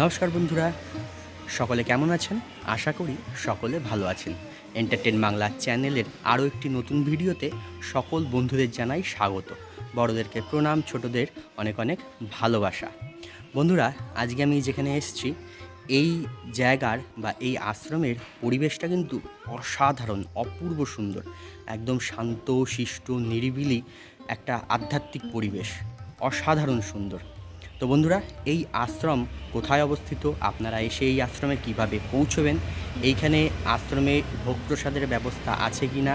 নমস্কার বন্ধুরা। সকলে কেমন আছেন? আশা করি সকলে ভালো আছেন। এন্টারটেন বাংলা চ্যানেলের আরও একটি নতুন ভিডিওতে সকল বন্ধুদের জানাই স্বাগত। বড়দেরকে প্রণাম, ছোটদের অনেক অনেক ভালোবাসা। বন্ধুরা, আজকে আমি যেখানে এসেছি, এই জায়গার বা এই আশ্রমের পরিবেশটা কিন্তু অসাধারণ, অপূর্ব সুন্দর। একদম শান্ত, শিষ্ট, নিরিবিলি একটা আধ্যাত্মিক পরিবেশ। অসাধারণ সুন্দর। তো বন্ধুরা, এই আশ্রম কোথায় অবস্থিত? আপনারা এসে এই আশ্রমে কীভাবে পৌঁছবেন? এইখানে আশ্রমে ভোগ প্রসাদের ব্যবস্থা আছে কি না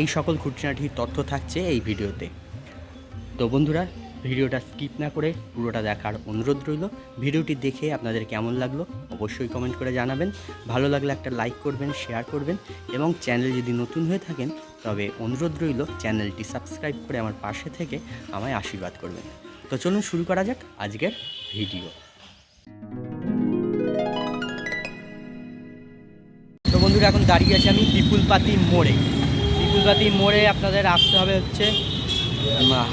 এই সকল খুঁটিনাটির তথ্য থাকছে এই ভিডিওতে। তো বন্ধুরা, ভিডিওটা স্কিপ না করে পুরোটা দেখার অনুরোধ রইল। ভিডিওটি দেখে আপনাদের কেমন লাগল অবশ্যই কমেন্ট করে জানাবেন। ভালো লাগলে একটা লাইক করবেন, শেয়ার করবেন এবং চ্যানেল যদি নতুন হয়ে থাকেন, তবে অনুরোধ রইল চ্যানেলটি সাবস্ক্রাইব করে আমার পাশে থেকে আমায় আশীর্বাদ করবেন। তো চলুন শুরু করা যাক আজকের ভিডিও। তো বন্ধুরা, এখন দাঁড়িয়ে আছি আমি পিপুলপাতি মোড়ে। পিপুলপাতি মোড়ে আপনাদের আসতে হবে হচ্ছে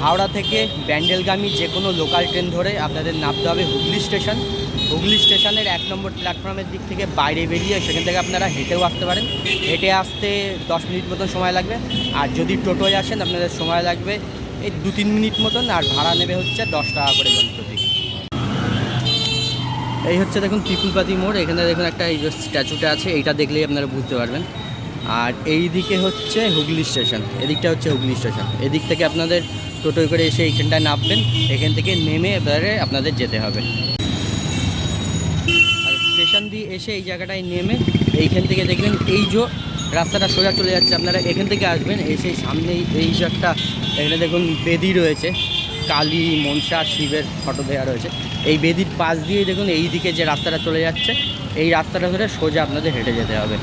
হাওড়া থেকে ব্যান্ডেলগামী যে কোনো লোকাল ট্রেন ধরে আপনাদের নামতে হবে হুগলি স্টেশন। হুগলি স্টেশনের এক নম্বর প্ল্যাটফর্মের দিক থেকে বাইরে বেরিয়ে সেখান থেকে আপনারা হেঁটেও আসতে পারেন। হেঁটে আসতে দশ মিনিট মতো সময় লাগবে। আর যদি টোটোয় আসেন, আপনাদের সময় লাগবে এই দু তিন মিনিট মতন আর ভাড়া নেবে হচ্ছে দশ টাকা করে জন প্রতি এই হচ্ছে দেখুন পিপুলপাতি মোড়, এখানে দেখুন একটা এই যে স্ট্যাচুটা আছে, এইটা দেখলেই আপনারা বুঝতে পারবেন। আর এই দিকে হচ্ছে হুগলি স্টেশন, এদিকটা হচ্ছে হুগলি স্টেশন। এদিক থেকে আপনাদের টোটোয় করে এসে এইখানটায় নামবেন, এখান থেকে নেমে এবারে আপনাদের যেতে হবে। আর স্টেশন দিয়ে এসে এই জায়গাটায় নেমে এইখান থেকে দেখবেন এই যে রাস্তাটা সোজা চলে যাচ্ছে, আপনারা এখান থেকে আসবেন, এসে সামনেই এই একটা, এখানে দেখুন বেদি রয়েছে, কালী, মনসা, শিবের ফটো দেওয়া রয়েছে। এই বেদির পাশ দিয়েই দেখুন, এই দিকে যে রাস্তাটা চলে যাচ্ছে, এই রাস্তাটা ধরে সোজা আপনাদের হেঁটে যেতে হবে।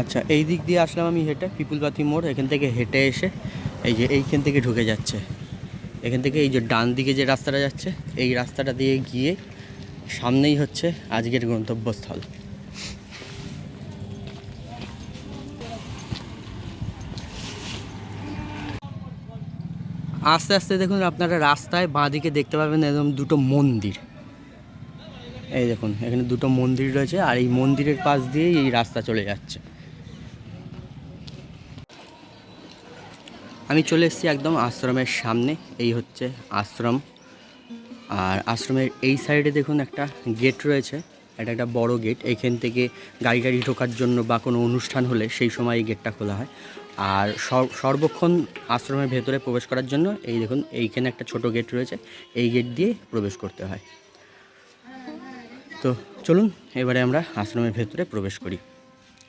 আচ্ছা এই দিক দিয়ে আসলাম আমি হেঁটে পিপুলবাতি মোড়, এখান থেকে হেঁটে এসে এই যে এইখান থেকে ঢুকে যাচ্ছে। এখান থেকে এই যে ডান দিকে যে রাস্তাটা যাচ্ছে, এই রাস্তাটা দিয়ে গিয়ে সামনেই হচ্ছে আজকের গন্তব্যস্থল। আস্তে আস্তে দেখুন, আপনারা রাস্তায় বাঁদিকে দেখতে পাবেন একদম দুটো মন্দির। এই দেখুন, এখানে দুটো মন্দির রয়েছে, আর এই মন্দিরের পাশ দিয়েই এই রাস্তা চলে যাচ্ছে। আমি চলে এসেছি একদম আশ্রমের সামনে, এই হচ্ছে আশ্রম। আর আশ্রমের এই সাইডে দেখুন একটা গেট রয়েছে, এটা একটা বড় গেট। এইখান থেকে গাড়ি গাড়ি ঢোকার জন্য বা কোনো অনুষ্ঠান হলে সেই সময় এই গেটটা খোলা হয়। আর সর- সর্বক্ষণ আশ্রমের ভেতরে প্রবেশ করার জন্য এই দেখুন, এইখানে একটা ছোট গেট রয়েছে, এই গেট দিয়ে প্রবেশ করতে হয়। তো চলুন, এবারে আমরা আশ্রমের ভেতরে প্রবেশ করি।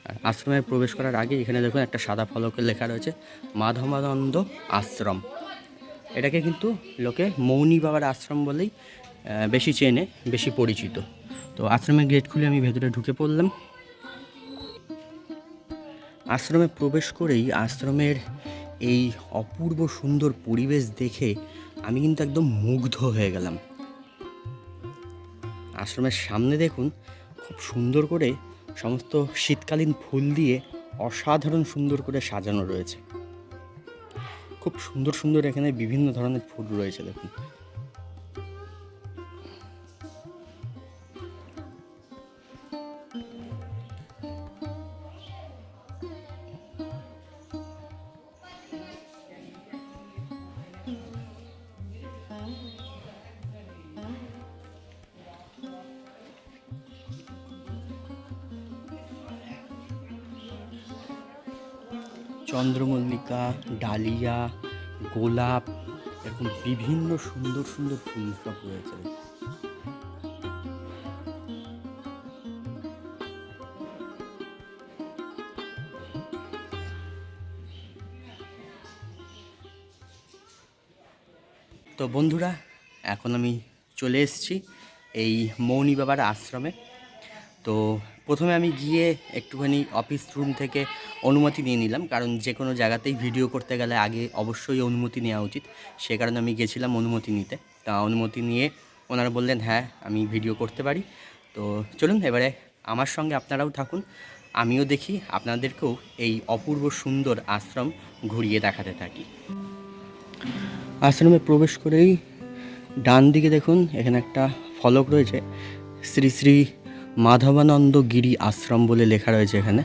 আর আশ্রমে প্রবেশ করার আগে এখানে দেখুন একটা সাদা ফলকে লেখা রয়েছে, মাধবানন্দ আশ্রম। এটাকে কিন্তু লোকে মৌনী বাবার আশ্রম বলেই বেশি চেনে, বেশি পরিচিত। তো আশ্রমের গেট খুলে আমি ভেতরে ঢুকে পড়লাম। আশ্রমে প্রবেশ করেই আশ্রমের এই অপূর্ব সুন্দর পরিবেশ দেখে আমি কিন্তু একদম মুগ্ধ হয়ে গেলাম। আশ্রমের সামনে দেখুন, খুব সুন্দর করে সমস্ত শীতকালীন ফুল দিয়ে অসাধারণ সুন্দর করে সাজানো রয়েছে। খুব সুন্দর সুন্দর এখানে বিভিন্ন ধরনের ফুল রয়েছে দেখুন। ডালিয়া গোলাপ, এরকম বিভিন্ন সুন্দর সুন্দর ফুল সব রয়েছে। তো বন্ধুরা, এখন আমি চলে এসেছি এই মৌনী বাবার আশ্রমে। তো প্রথমে আমি গিয়ে একটুখানি অফিস রুম থেকে অনুমতি নিয়ে নিলাম, কারণ যে কোনো জায়গাতেই ভিডিও করতে গেলে আগে অবশ্যই অনুমতি নেওয়া উচিত। সে কারণে আমি গেছিলাম অনুমতি নিতে। তা অনুমতি নিয়ে ওনারা বললেন হ্যাঁ আমি ভিডিও করতে পারি। তো চলুন, এবারে আমার সঙ্গে আপনারাও থাকুন, আমিও দেখি আপনাদেরকেও এই অপূর্ব সুন্দর আশ্রম ঘুরিয়ে দেখাতে থাকি। আশ্রমে প্রবেশ করেই ডান দিকে দেখুন, এখানে একটা ফলক রয়েছে। শ্রী শ্রী মাধবানন্দ গিরি আশ্রম বলে লেখা রয়েছে এখানে।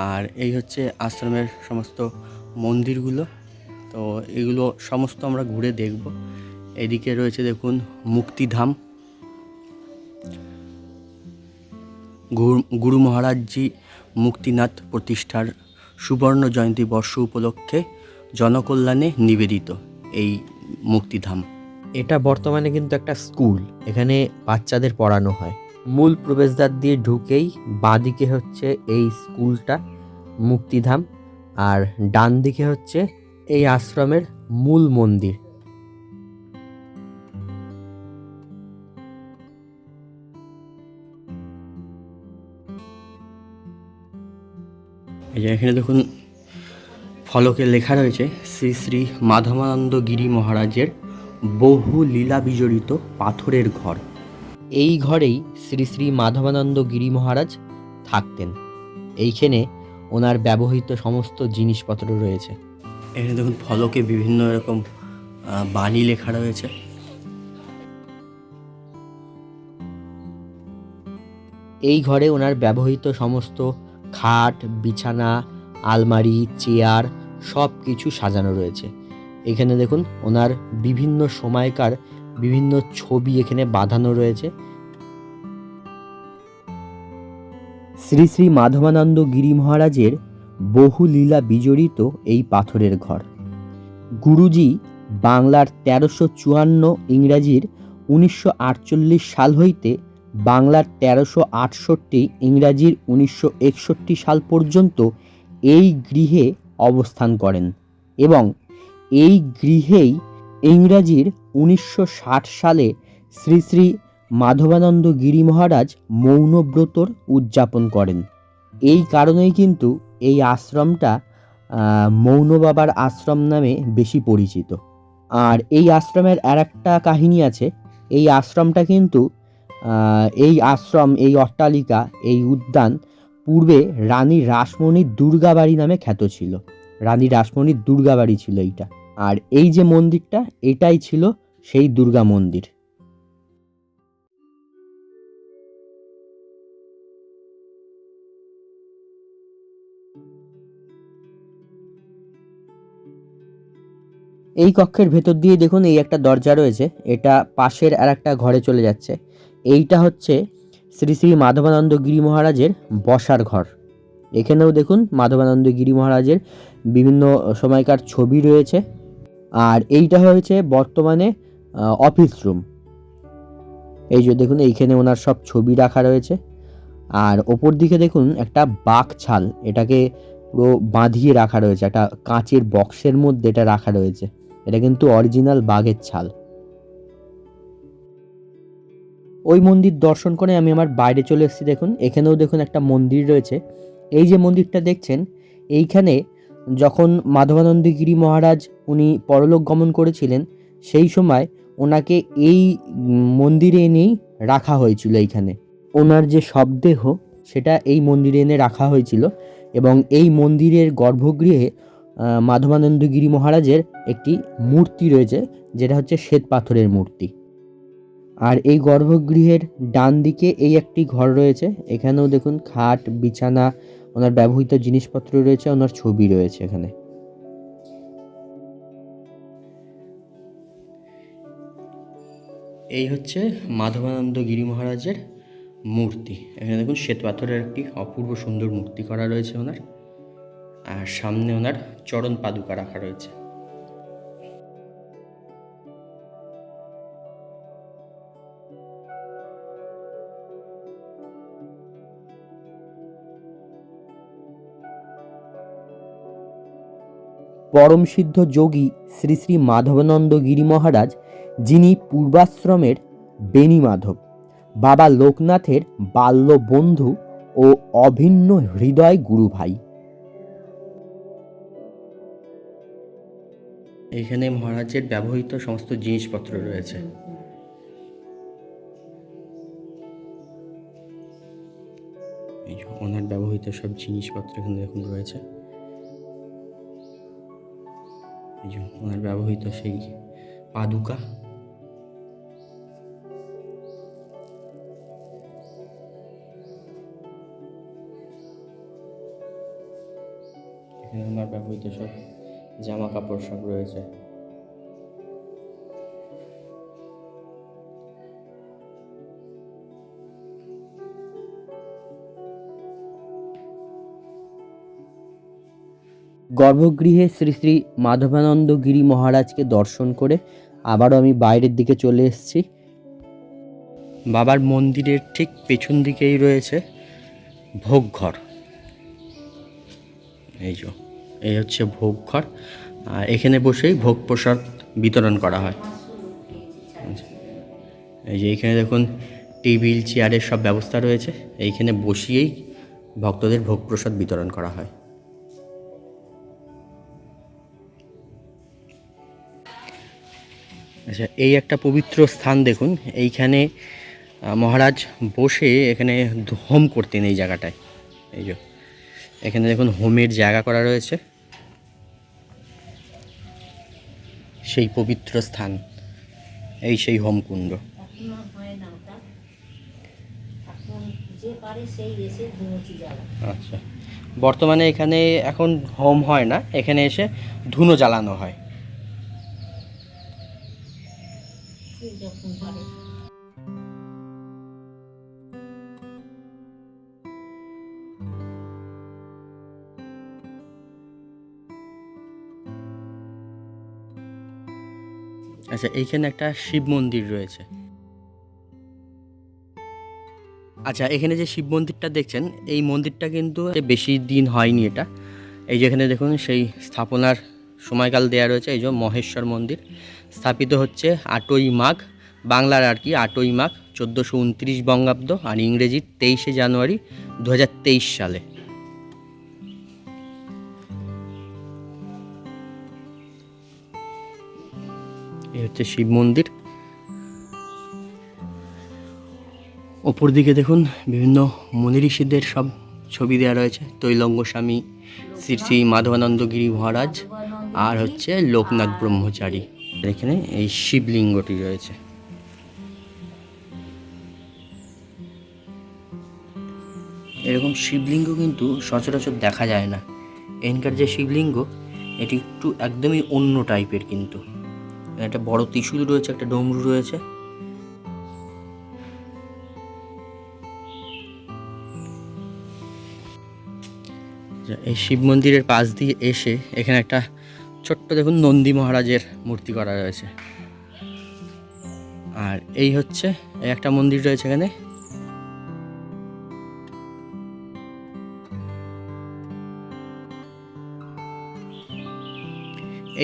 আর এই হচ্ছে আশ্রমের সমস্ত মন্দিরগুলো। তো এগুলো সমস্ত আমরা ঘুরে দেখব। এদিকে রয়েছে দেখুন মুক্তিধাম। গুরু- মহারাজজি মুক্তিনাথ প্রতিষ্ঠার সুবর্ণ জয়ন্তী বর্ষ উপলক্ষে জনকল্যাণে নিবেদিত এই মুক্তিধাম। এটা বর্তমানে কিন্তু একটা স্কুল। এখানে বাচ্চাদের পড়ানো হয়। মূল প্রবেশদ্বার দিয়ে ঢুকেই বাঁদিকে হচ্ছে এই স্কুলটা, মুক্তিধাম, আর ডান দিকে হচ্ছে এই আশ্রমের মূল মন্দির। এই যে এখানে দেখুন, ফলকে লেখা রয়েছে শ্রী শ্রী মাধবানন্দ গিরি মহারাজের বহু লীলা বিজড়িত পাথরের ঘর। এই ঘরেই শ্রী শ্রী মাধবানন্দ গিরি মহারাজ থাকতেন। এইখানে ওনার ব্যবহৃত সমস্ত জিনিসপত্র রয়েছে। এখানে দেখুন ফলকে বিভিন্ন রকম বাণী লেখা রয়েছে। এই ঘরে ওনার ব্যবহৃত সমস্ত খাট বিছানা আলমারি চেয়ার সব কিছু সাজানো রয়েছে। এখানে দেখুন ওনার বিভিন্ন সময়কার বিভিন্ন ছবি এখানে বাঁধানো রয়েছে। শ্রী শ্রী মাধবানন্দ গিরি মহারাজের বহু লীলা বিজড়িত এই পাথরের ঘর। গুরুজি বাংলার তেরোশো চুয়ান্ন ইংরাজির উনিশশো আটচল্লিশ সাল হইতে বাংলার তেরোশো আটষট্টি ইংরাজির উনিশশো একষট্টি সাল পর্যন্ত এই গৃহে অবস্থান করেন এবং এই গৃহেই ইংরাজির উনিশশো ষাট সালে শ্রী শ্রী মাধবানন্দ গিরি মহারাজ মৌনব্রতর উদযাপন করেন। এই কারণেই কিন্তু এই আশ্রমটা মৌন বাবার আশ্রম নামে বেশি পরিচিত। আর এই আশ্রমের আর একটা কাহিনী আছে। এই আশ্রমটা কিন্তু এই আশ্রম, এই অট্টালিকা, এই উদ্যান পূর্বে রানী রাসমণির দুর্গাবাড়ি নামে খ্যাত ছিল। রানী রাসমণির দুর্গাবাড়ি ছিল এইটা। আর এই যে মন্দিরটা, এটাই ছিল সেই দুর্গা মন্দির। এই কক্ষের ভেতর দিয়ে দেখুন এই একটা দরজা রয়েছে, এটা পাশের আর একটা ঘরে চলে যাচ্ছে। এইটা হচ্ছে শ্রী শ্রী মাধবানন্দ গিরি মহারাজের বসার ঘর। এখানেও দেখুন মাধবানন্দ গিরি মহারাজের বিভিন্ন সময়কার ছবি রয়েছে। আর এইটা হয়েছে বর্তমানে অফিস রুম এই যে দেখুন, এইখানে ওনার সব ছবি রাখা রয়েছে। আর ওপর দিকে দেখুন, একটা বাঘ ছাল, এটাকে পুরো বাঁধিয়ে রাখা রয়েছে, একটা কাঁচের বক্সের মধ্যে এটা রাখা রয়েছে। এটা কিন্তু অরিজিনাল বাঘের ছাল। ওই মন্দির দর্শন করে আমি আমার বাইরে চলে এসেছি, দেখুন। এখানেও দেখুন একটা মন্দির রয়েছে। এই যে মন্দিরটা দেখছেন, এইখানে যখন মাধবানন্দ গিরি মহারাজ উনি পরলোক গমন করেছিলেন, সেই সময় ওনাকে এই মন্দিরে এনেই রাখা হয়েছিল এইখানে। ওনার যে শবদেহ, সেটা এই মন্দিরে এনে রাখা হয়েছিল এবং এই মন্দিরের গর্ভগৃহে মাধবানন্দ গিরি মহারাজের একটি মূর্তি রয়েছে, যেটা হচ্ছে শ্বেত পাথরের মূর্তি। আর এই গর্ভগৃহের ডান দিকে এই একটি ঘর রয়েছে, এখানেও দেখুন খাট, বিছানা ওনার ব্যবহৃত জিনিসপত্র রয়েছে, ওনার ছবি রয়েছে এখানে। এই হচ্ছে মাধবানন্দ গিরি মহারাজের মূর্তি। এখানে দেখুন শ্বেত পাথরের একটি অপূর্ব সুন্দর মূর্তি করা রয়েছে ওনার। আর সামনে ওনার চরণ পাদুকা রাখা রয়েছে। পরম সিদ্ধ যোগী শ্রী শ্রী মাধবানন্দ গিরি মহারাজ, যিনি পূর্বাশ্রমের বেণী মাধব, বাবা লোকনাথের বাল্য বন্ধু ও অভিন্ন হৃদয় গুরু ভাই। এখানে মহারাজের ব্যবহৃত সমস্ত জিনিসপত্র রয়েছে। ওনার ব্যবহৃত সব জিনিসপত্র এখানে দেখুন রয়েছে। এই যে ওনার ব্যবহৃত সেই পাদুকা। এখানে ওনার ব্যবহৃত সব জামা কাপড় সব রয়েছে। গর্ভগৃহে শ্রী শ্রী মাধবানন্দ গিরি মহারাজকে দর্শন করে আবারও আমি বাইরের দিকে চলে এসেছি। বাবার মন্দিরের ঠিক পেছন দিকেই রয়েছে ভোগঘর। এই যে, এই হচ্ছে ভোগঘর। আর এখানে বসেই ভোগ প্রসাদ বিতরণ করা হয়। এই যে, এখানে দেখুন, টেবিল, চেয়ারের সব ব্যবস্থা রয়েছে। এইখানে বসিয়েই ভক্তদের ভোগ প্রসাদ বিতরণ করা হয়। আচ্ছা এই একটা পবিত্র স্থান দেখুন। এইখানে মহারাজ বসে এখানে হোম করতেন এই জায়গাটায়। এই যে এখানে দেখুন হোমের জায়গা করা রয়েছে। সেই পবিত্র স্থান এই সেই হোমকুণ্ড আচ্ছা বর্তমানে এখানে এখন হোম হয় না এখানে এসে ধুনো জ্বালানো হয়। আচ্ছা এইখানে একটা শিব মন্দির রয়েছে। আচ্ছা এখানে যে শিব মন্দিরটা দেখছেন, এই মন্দিরটা কিন্তু বেশি দিন হয়নি এটা। এই যে এখানে দেখুন, সেই স্থাপনার সময়কাল দেয়া রয়েছে, এই যে মহেশ্বর মন্দির। স্থাপিত হচ্ছে আটই মাঘ, বাংলার আর কি, আটই মাঘ, চোদ্দোশো উনত্রিশ বঙ্গাব্দ, আর ইংরেজির তেইশে জানুয়ারি দু হাজার তেইশ সালে। এই হচ্ছে শিব মন্দির। ওপর দিকে দেখুন বিভিন্ন মুনি ঋষিদের সব ছবি দেওয়া রয়েছে। তৈলঙ্গ স্বামী, শ্রী শ্রী মাধবানন্দ গিরি মহারাজ আর হচ্ছে লোকনাথ ব্রহ্মচারী। এখানে এই শিবলিঙ্গটি রয়েছে। এরকম শিবলিঙ্গ কিন্তু সচরাচর দেখা যায় না। এখানকার যে শিবলিঙ্গ, এটি একটু একদমই অন্য টাইপের কিন্তু। একটা বড় ত্রিশূল রয়েছে, একটা ডমরু রয়েছে। এই শিব মন্দিরের পাশ দিয়ে এসে এখানে একটা ছোট্ট দেখুন নন্দী মহারাজের মূর্তি করা রয়েছে। আর এই হচ্ছে একটা মন্দির রয়েছে এখানে।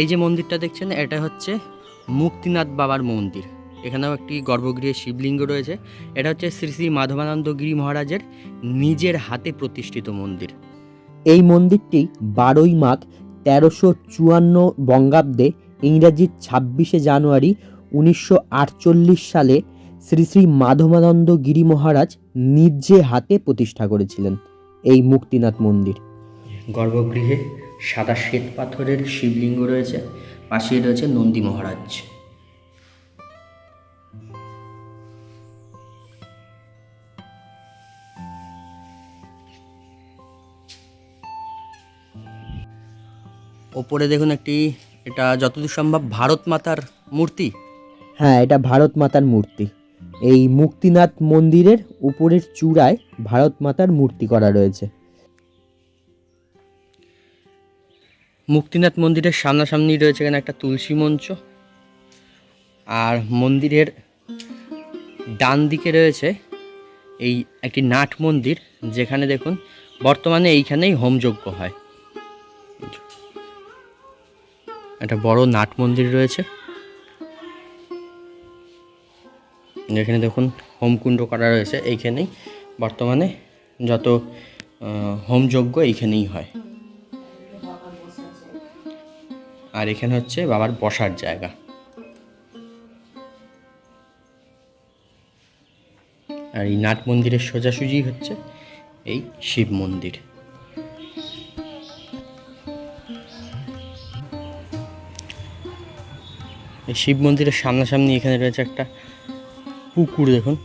এই যে মন্দিরটা দেখছেন, এটা হচ্ছে মুক্তিনাথ বাবার মন্দির। এখানেও একটি গর্ভগৃহে শিবলিঙ্গ রয়েছে। এটা হচ্ছে শ্রী শ্রী মাধবানন্দ গিরি মহারাজের নিজের হাতে প্রতিষ্ঠিত মন্দির। এই মন্দিরটি বারোই মাঘ তেরোশো চুয়ান্ন বঙ্গাব্দে ইংরাজির ছাব্বিশে জানুয়ারি উনিশশো আটচল্লিশ সালে শ্রী শ্রী মাধবানন্দ গিরি মহারাজ নিজে হাতে প্রতিষ্ঠা করেছিলেন এই মুক্তিনাথ মন্দির। গর্ভগৃহে সাদা শ্বেত পাথরের শিবলিঙ্গ রয়েছে। পাশেই রয়েছে নন্দী মহারাজ। ওপরে দেখুন একটি, এটা যতদূর সম্ভব ভারত মাতার মূর্তি। হ্যাঁ এটা ভারত মাতার মূর্তি। এই মুক্তিনাথ মন্দিরের উপরের চূড়ায় ভারত মাতার মূর্তি করা রয়েছে। মুক্তিনাথ মন্দিরের সামনাসামনি রয়েছে এখানে একটা তুলসী মঞ্চ। আর মন্দিরের ডান দিকে রয়েছে এই একটি নাট মন্দির, যেখানে দেখুন বর্তমানে এইখানেই হোমযজ্ঞ হয়। একটা বড় নাট মন্দির রয়েছে। এখানে দেখুন হোমকুণ্ড করা রয়েছে, এইখানেই বর্তমানে যত হোমযজ্ঞ এইখানেই হয়। আর এখানে হচ্ছে বাবার বসার জায়গা। আর এই নাট মন্দিরের সোজাসুজি হচ্ছে এই শিব মন্দির। এই শিব মন্দিরের সামনাসামনি এখানে রয়েছে একটা পুকুর দেখুন।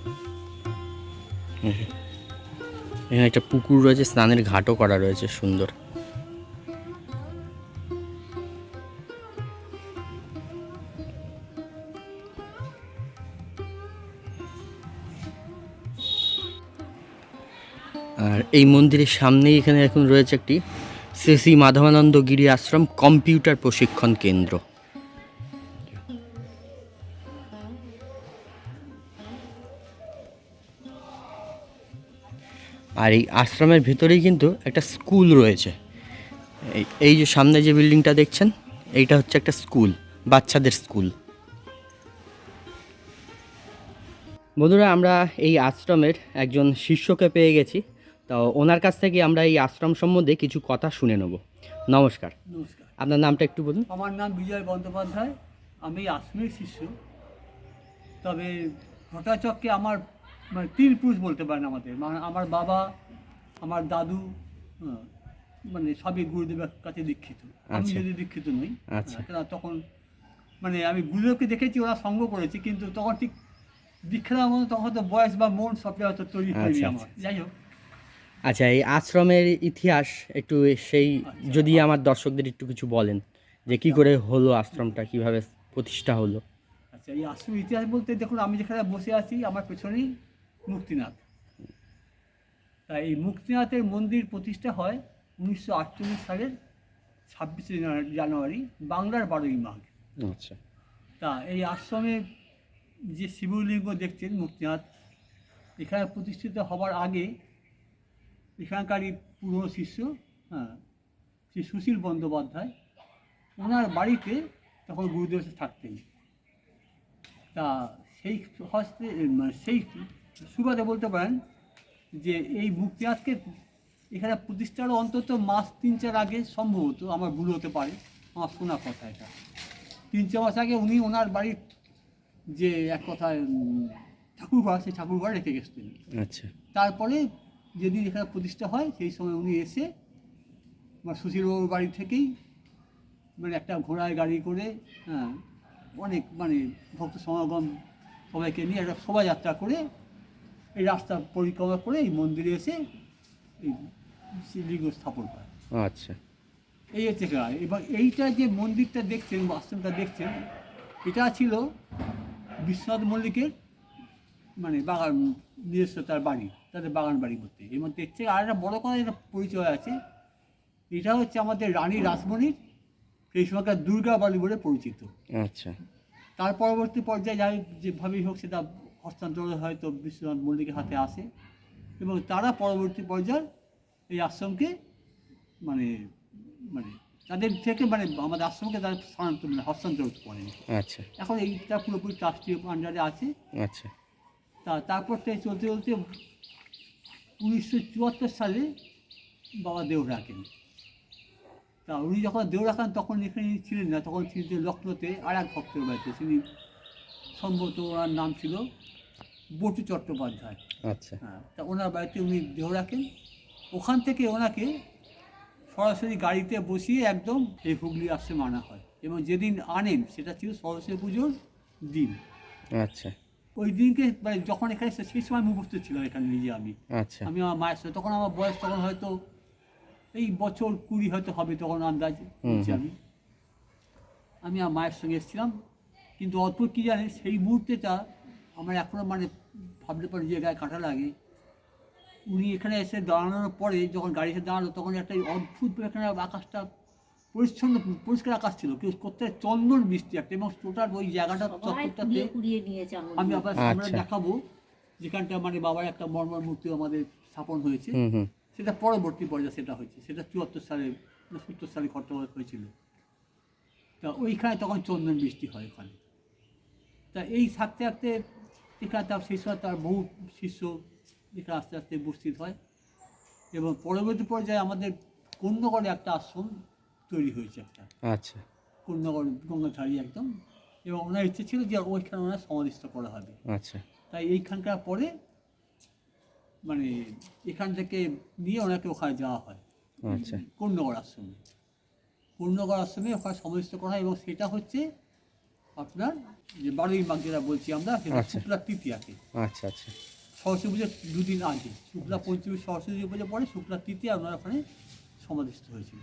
এখানে একটা পুকুর রয়েছে, স্নানের ঘাটও করা রয়েছে সুন্দর। এই মন্দিরের সামনেই এখানে এখন রয়েছে একটি শ্রী শ্রী মাধবানন্দ গিরি আশ্রম কম্পিউটার প্রশিক্ষণ কেন্দ্র। আর এই আশ্রমের ভিতরেই কিন্তু একটা স্কুল রয়েছে। এই যে সামনে যে বিল্ডিংটা দেখছেন, এইটা হচ্ছে একটা স্কুল, বাচ্চাদের স্কুল। বন্ধুরা, আমরা এই আশ্রমের একজন শিষ্যকে পেয়ে গেছি। তো ওনার কাছ থেকে আমরা এই আশ্রম সম্বন্ধে কিছু কথা শুনে নেব। নমস্কার। নমস্কার। আপনার নামটা একটু বলুন। আমার নাম বিজয় বন্দ্যোপাধ্যায়। আমি আশ্রমের শিষ্য। তবে ঘটাচককে আমার মানে তিন পুরুষ বলতে পারেন আমাদের। মানে আমার বাবা আমার দাদু মানে সবই গুরুদেবের কাছে দীক্ষিত। আমি আচ্ছা। যদি দীক্ষিত নই আচ্ছা। তখন মানে আমি গুরুদেবকে দেখেছি ওরা সঙ্গ করেছি কিন্তু তখন ঠিক দীক্ষা তখন তো বয়স বা মন সবটা হয়তো তৈরি হয়নি আচ্ছা, আমার। যাই হোক। আচ্ছা এই আশ্রমের ইতিহাস একটু সেই। যদি আমার দর্শকদের একটু কিছু বলেন যে কি করে হলো আশ্রমটা কীভাবে প্রতিষ্ঠা হলো? আচ্ছা এই আশ্রম ইতিহাস বলতে দেখুন আমি যেখানে বসে আছি আমার পেছনেই মুক্তিনাথ। তা এই মুক্তিনাথের মন্দির প্রতিষ্ঠা হয় উনিশশো আটচল্লিশ সালের ছাব্বিশে জানুয়ারি বাংলার বারোই মাঘ। আচ্ছা। তা এই আশ্রমে যে শিবলিঙ্গ দেখছেন মুক্তিনাথ এখানে প্রতিষ্ঠিত হবার আগে এখানকারই পুরনো শিষ্য হ্যাঁ শ্রী সুশীল বন্দ্যোপাধ্যায়। ওনার বাড়িতে তখন গুরুদেব থাকতেন। তা সেই হস্তে মানে সেই সুবাদে বলতে পারেন যে এই মুক্তি মুক্তিনাথকে এখানে প্রতিষ্ঠার অন্তত মাস তিন চার আগে সম্ভবত আমার ভুল হতে পারে আমার শোনা কথা এটা। তিন চার মাস আগে উনি ওনার বাড়ির যে এক কথায় ঠাকুরঘর সেই ঠাকুরঘর রেখে গেছেন আচ্ছা। তারপরে যেদিন এখানে প্রতিষ্ঠা হয় সেই সময় উনি এসে আমার সুশীলবাবুর বাড়ি থেকেই মানে একটা ঘোড়ায় গাড়ি করে হ্যাঁ অনেক মানে ভক্ত সমাগম সবাইকে নিয়ে একটা শোভাযাত্রা করে এই রাস্তা পরিক্রমা করে এই মন্দিরে এসে এই শিবলিঙ্গ স্থাপন করে আচ্ছা। এই হচ্ছে কাজ এবং এইটা যে মন্দিরটা দেখছেন বা আশ্রমটা দেখছেন এটা ছিল বিশ্বনাথ মল্লিকের মানে বাগান নিজস্ব তার বাড়ি তাদের বাগান বাড়ি করতে এর থেকে আর একটা বড়ো কথা একটা পরিচয় আছে। এটা হচ্ছে আমাদের রানী রাসমণির সেই সময়কার দুর্গা বাড়ি বলে পরিচিত। আচ্ছা। তার পরবর্তী পর্যায়ে যাই যেভাবেই হোক সেটা হস্তান্তর হয়তো বিশ্বনাথ মল্লিকের হাতে আসে। এবং তারা পরবর্তী পর্যায়ে এই আশ্রমকে মানে মানে তাদের থেকে মানে আমাদের আশ্রমকে তারা স্থানান্তর মানে হস্তান্তর করেন। আচ্ছা। এখন এইটা পুরোপুরি ট্রাস্টি আন্ডারে আছে। আচ্ছা। তা তারপর থেকে চলতে চলতে উনিশশো চুয়াত্তর সালে বাবা দেও রাখেন তা উনি যখন দেও রাখান তখন এখানে ছিলেন না তখন ছিলেন লখনৌতে আর এক ভক্তের বাড়িতে। তিনি সম্ভবত ওনার নাম ছিল বটু চট্টোপাধ্যায়। আচ্ছা। হ্যাঁ তা ওনার বাড়িতে উনি দেহ রাখেন ওখান থেকে ওনাকে সরাসরি গাড়িতে বসিয়ে একদম এই হুগলি আশ্রমে আনা হয় এবং যেদিন আনেন সেটা ছিল সরস্বতী পুজোর দিন। আচ্ছা। ওই দিনকে মানে যখন এখানে সেই সময় মুখস্থ ছিল এখানে নিজে আমি। আচ্ছা। আমি আমার মায়ের সাথে তখন আমার বয়স তখন হয়তো এই বছর কুড়ি হয়তো হবে তখন আন্দাজ বলছি আমি। আমি আমার মায়ের সঙ্গে এসেছিলাম কিন্তু অদ্ভুত কী জানেন সেই মুহূর্তেটা আমার এখনও মানে ভাবলে পরে যে গায়ে কাঁটা লাগে। উনি এখানে এসে দাঁড়ানোর পরে যখন গাড়িতে দাঁড়াল তখন একটা অদ্ভুত এখানে আকাশটা পরিচ্ছন্ন পরিষ্কার আকাশ ছিল কেউ কোথায় চন্দন বৃষ্টি একটা এবং টোটাল ওই জায়গাটা চত্বরটাতে আমি। আবার সামনে আচ্ছা। দেখাবো যেখানটা মানে বাবার একটা মর্মর মূর্তি আমাদের স্থাপন হয়েছে। সেটা পরবর্তী পর্যায়ে সেটা হয়েছে সেটা চুয়াত্তর সালে সত্তর সালে ঘটনা হয়েছিল। তা ওইখানে তখন চন্দন বৃষ্টি হয় ওখানে। তা এই থাকতে থাকতে এখানে তার সেই সময় তার বহু শিষ্য এখানে আস্তে আস্তে উপস্থিত হয়। এবং পরবর্তী পর্যায়ে আমাদের কন্যগড়ে একটা আশ্রম তৈরি হয়েছে একটা। আচ্ছা। পূর্ণগর গঙ্গাধারী একদম। এবং ওনার ইচ্ছে ছিল যে ওইখানে ওনার সমাধিস্থ করা হবে। আচ্ছা। তাই এইখানকার পরে মানে এখান থেকে নিয়ে ওনাকে ওখানে যাওয়া হয়। আচ্ছা। আশ্রমে। পূর্ণগড় আশ্রমে ওখানে সমাধিস্থ করা হয় এবং সেটা হচ্ছে আপনার যে বারোই মাঘ যেটা বলছি আমরা সেটা আচ্ছা। শুক্লা তৃতীয়াকে। আচ্ছা আচ্ছা। সরস্বতী পুজোর দুদিন আগে। শুক্লা পঞ্চমী সরস্বতী পুজো পরে শুক্লা তৃতীয়া ওনার ওখানে সমাধিস্থ হয়েছিল।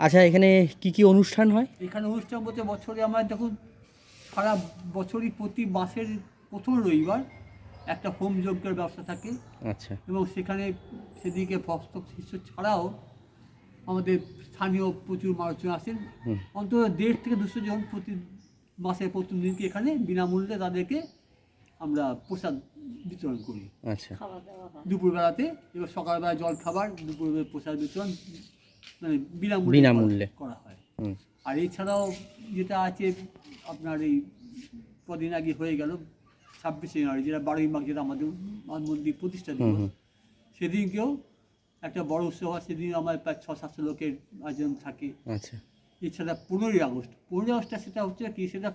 আচ্ছা এখানে কি কি অনুষ্ঠান হয়? এখানে অনুষ্ঠান বলতে বছরে আমার দেখুন সারা বছরই প্রতি মাসের প্রথম রবিবার একটা হোম যজ্ঞের ব্যবস্থা থাকে। আচ্ছা। এবং সেখানে সেদিকে ভক্ত শিষ্য ছাড়াও আমাদের স্থানীয় প্রচুর মানুষজন আসেন। অন্তত দেড় থেকে দুশো জন প্রতি মাসে প্রথম দিনকে এখানে বিনামূল্যে তাদেরকে আমরা প্রসাদ বিতরণ করি। আচ্ছা। দুপুরবেলাতে এবার সকালবেলা জল খাবার দুপুরবেলা প্রসাদ বিতরণ বিনামূল্যে বিনামূল্যে। করা হয়। আর এছাড়াও যেটা আছে আপনার এই কদিন আগে হয়ে গেল ছাব্বিশে জানুয়ারি যেটা বারোই মাঘ যেটা আমাদের মাদ মন্দির প্রতিষ্ঠা দিবস। সেদিনকেও একটা বড় উৎসব হয়। সেদিন আমার প্রায় ছ সাতশো লোকের আয়োজন থাকে। আচ্ছা। এছাড়া পনেরোই আগস্ট পনেরোই আগস্টটা সেটা হচ্ছে কি সেটা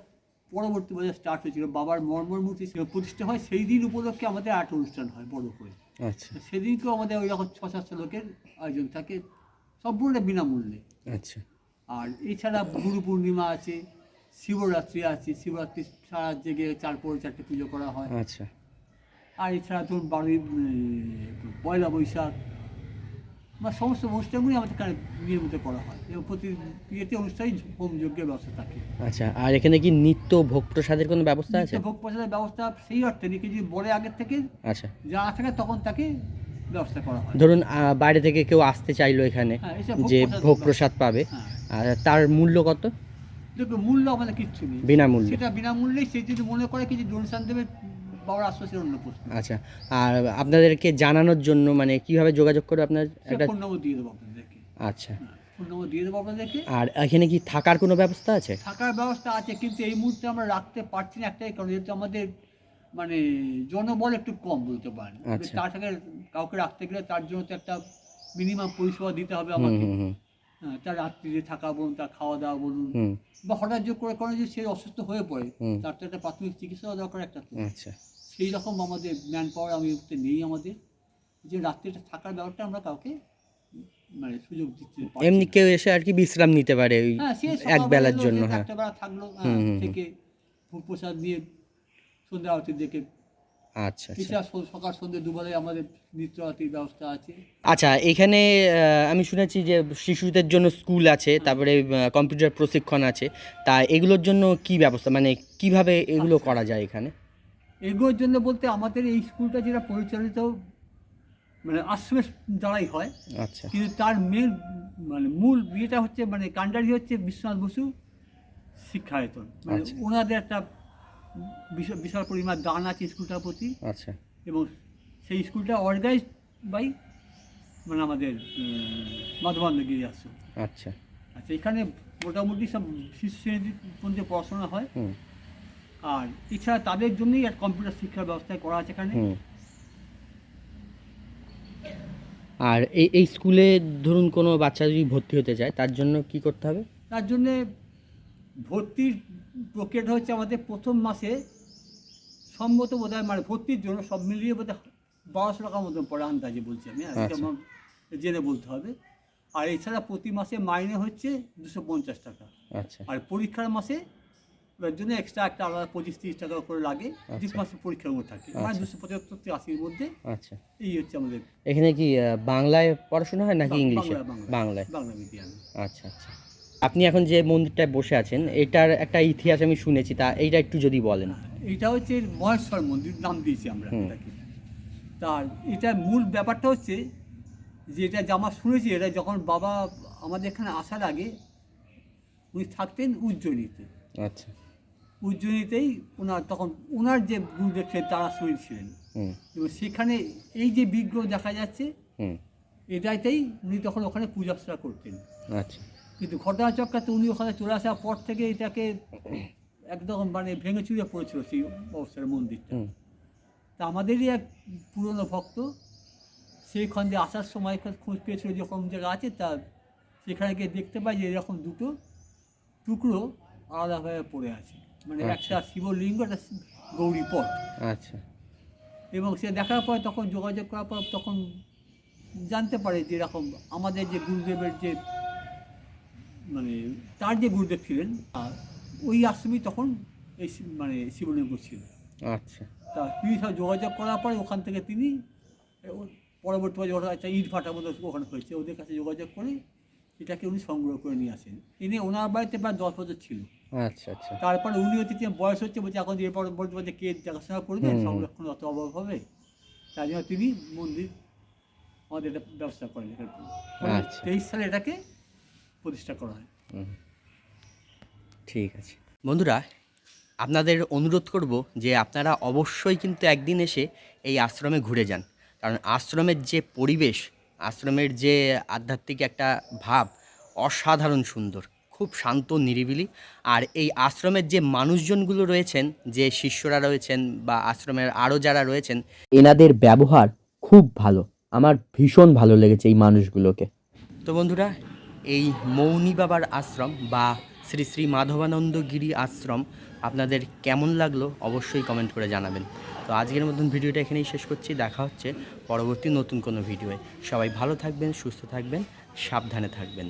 পরবর্তী বছর স্টার্ট হয়েছিল। বাবার মর্মর মূর্তি প্রতিষ্ঠা হয়। সেই দিন উপলক্ষে আমাদের আর্ট অনুষ্ঠান হয় বড় করে। আচ্ছা। সেদিনকেও আমাদের ওই রকম ছ সাতশো লোকের আয়োজন থাকে। সম্পূর্ণ বিনামূল্যে। আচ্ছা। আর এছাড়া গুরু পূর্ণিমা আছে শিবরাত্রি আছে শিবরাত্রি সারা জেগে চার পরে চারটে পুজো করা হয়। আচ্ছা। আর এছাড়া ধরুন বাড়ির পয়লা বৈশাখ বা সমস্ত অনুষ্ঠানগুলি আমাদের এখানে নিয়মিত করা হয়। এবং প্রতি বিয়েতে অনুষ্ঠানে হোম যজ্ঞের ব্যবস্থা থাকে। আচ্ছা আর এখানে কি নিত্য ভোগ প্রসাদের কোনো ব্যবস্থা আছে? ভোগ প্রসাদের ব্যবস্থা সেই অর্থে নেই। যদি বলে আগের থেকে আচ্ছা। যা থাকে তখন তাকে ব্যবস্থা করা হয়। ধরুন বাইরে থেকে কেউ আসতে চাইলো এখানে হ্যাঁ, যে ভোগ প্রসাদ পাবে। হ্যাঁ। আর তার মূল্য কত? মূল্য আমাদের কিচ্ছু নেই। বিনামূল্যে। সেটা বিনামূল্যেই সে যদি মনে করে কিছু ডোনেশন দেবে বাবার আশ্বাসের অন্য প্রশ্ন। আচ্ছা আর আপনাদেরকে জানানোর জন্য মানে কীভাবে যোগাযোগ করবে আপনার একটা ফোন নম্বর দিয়ে দেবো আপনাদেরকে। আচ্ছা। ফোন নম্বর দিয়ে দেবো আপনাদেরকে। আর এখানে কি থাকার কোনো ব্যবস্থা আছে? থাকার ব্যবস্থা আছে কিন্তু এই মুহূর্তে আমরা রাখতে পারছি না একটাই কারণ যেহেতু আমাদের মানে জনবল একটু কম বলতে পারেন। আচ্ছা। তার থেকে কাউকে রাখতে গেলে তার জন্য তো একটা মিনিমাম পরিষেবা দিতে হবে আমাকে। হ্যাঁ, তার রাত্রিতে থাকা বলুন তার খাওয়া দাওয়া বলুন বা হঠাৎ যোগ করে কোনো যদি সে অসুস্থ হয়ে পড়ে তার তো একটা প্রাথমিক চিকিৎসা দরকার একটা আচ্ছা। সেই রকম আমাদের ম্যান পাওয়ার আমি নেই আমাদের। যে রাত্রিটা থাকার ব্যাপারটা আমরা কাউকে মানে সুযোগ দিতে এমনি কেউ এসে আর কি বিশ্রাম নিতে পারে হ্যাঁ এক বেলার জন্য হ্যাঁ। বেলা থাকল হ্যাঁ। থেকে ভোগ প্রসাদ নিয়ে সন্ধ্যা আরতি দেখে। আচ্ছা আচ্ছা। সকাল সন্ধ্যে দুবেলায় আমাদের নৃত্য আরতির ব্যবস্থা আছে। আচ্ছা এখানে আমি শুনেছি যে শিশুদের জন্য স্কুল আছে তারপরে কম্পিউটার প্রশিক্ষণ আছে। তা এগুলোর জন্য কি ব্যবস্থা মানে কীভাবে এগুলো করা যায় এখানে? এগুলোর জন্য বলতে আমাদের এই স্কুলটা যেটা পরিচালিত মানে আশ্রমের দ্বারাই হয়। আচ্ছা। কিন্তু তার মেন মানে মূল ইয়েটা হচ্ছে মানে কাণ্ডারি হচ্ছে বিশ্বনাথ বসু শিক্ষায়তন। মানে আচ্ছা। ওনাদের একটা বিশাল বিশাল পরিমাণ দান আছে স্কুলটার প্রতি। আচ্ছা। এবং সেই স্কুলটা অর্গানাইজ বাই মানে আমাদের মাধবানগিরি আশ্রম আচ্ছা। আচ্ছা এখানে মোটামুটি সব শিশু শ্রেণি পর্যন্ত পড়াশোনা হয় আর এছাড়া তাদের জন্যই এক কম্পিউটার শিক্ষার ব্যবস্থা করা আছে এখানে। আর এই এই স্কুলে ধরুন কোনো বাচ্চা যদি ভর্তি হতে চায় তার জন্য কি করতে হবে? তার জন্যে ভর্তির প্রক্রিয়াটা হচ্ছে আমাদের প্রথম মাসে সম্মত বোধ হয় মানে ভর্তির জন্য সব মিলিয়ে বোধ হয় বারোশো টাকার মতন পড়ে আন্দাজে বলছি আমি আর আচ্ছা। আমার জেনে বলতে হবে। আর এছাড়া প্রতি মাসে মাইনে হচ্ছে দুশো পঞ্চাশ টাকা। আচ্ছা। আর পরীক্ষার মাসে ওর জন্য এক্সট্রা একটা আলাদা পঁচিশ তিরিশ টাকা করে লাগে যে আচ্ছা। মাসে পরীক্ষার মধ্যে থাকে। মানে। দুশো পঁচাত্তর থেকে আশির মধ্যে আচ্ছা। এই হচ্ছে আমাদের এখানে কি বাংলায় পড়াশোনা হয় নাকি ইংলিশে? বাংলা, বাংলা। বাংলায়। বাংলা মিডিয়ামে আচ্ছা আচ্ছা। আপনি এখন যে মন্দিরটায় বসে আছেন এটার একটা ইতিহাস আমি শুনেছি তা এইটা একটু যদি বলেন। এটা হচ্ছে মহেশ্বর মন্দির নাম দিয়েছি আমরা। এটাকে। তার এটা মূল ব্যাপারটা হচ্ছে যে এটা জামা শুনেছি এটা যখন বাবা আমাদের এখানে আসার আগে উনি থাকতেন উজ্জয়িনীতে। আচ্ছা। উজ্জয়িনীতেই ওনার তখন ওনার যে গুরুদেব ছিলেন তারা শরীর ছিলেন। এবং সেখানে এই যে বিগ্রহ দেখা যাচ্ছে এটাইতেই উনি তখন ওখানে পূজার্চনা করতেন। আচ্ছা। কিন্তু ঘটনাচক্রাতে উনি ওখানে চলে আসার পর থেকে এটাকে একদম মানে ভেঙে চুড়ে পড়েছিল সেই অবস্থার মন্দিরটা। তা আমাদেরই এক পুরনো ভক্ত সেই খণ্ডে আসার সময় খোঁজ পেয়েছিল যে কোন জায়গা আছে তা সেখানে গিয়ে দেখতে পাই যে এরকম দুটো টুকরো আলাদাভাবে পড়ে আছে। মানে আচ্ছা। একটা শিবলিঙ্গ একটা গৌরী পট আচ্ছা। এবং সে দেখার পর তখন যোগাযোগ করার পর তখন জানতে পারে যে এরকম আমাদের যে গুরুদেবের যে মানে তার যে গুরুদেব ছিলেন আর ওই আশ্রমেই তখন এই মানে শিবলিঙ্গ ছিল। আচ্ছা। তা তিনি সব যোগাযোগ করার পরে ওখান থেকে তিনি ও- একটা ইট মতো ওখানে হয়েছে। ওদের কাছে যোগাযোগ করে এটাকে উনি সংগ্রহ করে নিয়ে আসেন। ওনার বাড়িতে প্রায় দশ বছর ছিল। আচ্ছা আচ্ছা। তারপরে উনি হচ্ছে বয়স হচ্ছে বলছে এখন এরপর বলতে বলছে কে দেখাশোনা করবে সংরক্ষণ অত অভাব হবে। তাই জন্য তিনি মন্দির আমাদের এটা ব্যবস্থা করেন আচ্ছা। তেইশ সালে এটাকে প্রতিষ্ঠা করা হয়। ঠিক আছে। বন্ধুরা আপনাদের অনুরোধ করব যে আপনারা অবশ্যই কিন্তু একদিন এসে এই আশ্রমে ঘুরে যান। কারণ আশ্রমের যে পরিবেশ আশ্রমের যে আধ্যাত্মিক একটা ভাব অসাধারণ সুন্দর খুব শান্ত নিরিবিলি। আর এই আশ্রমের যে মানুষজনগুলো রয়েছেন যে শিষ্যরা রয়েছেন বা আশ্রমের আরও যারা রয়েছেন এনাদের ব্যবহার খুব ভালো। আমার ভীষণ ভালো লেগেছে এই মানুষগুলোকে। তো বন্ধুরা এই মৌনি বাবার আশ্রম বা শ্রী শ্রী মাধবানন্দ গিরি আশ্রম আপনাদের কেমন লাগল অবশ্যই কমেন্ট করে জানাবেন। তো আজকের মতন ভিডিওটা এখানেই শেষ করছি, দেখা হচ্ছে পরবর্তী নতুন কোনো ভিডিওয়ে। সবাই ভালো থাকবেন, সুস্থ থাকবেন, সাবধানে থাকবেন।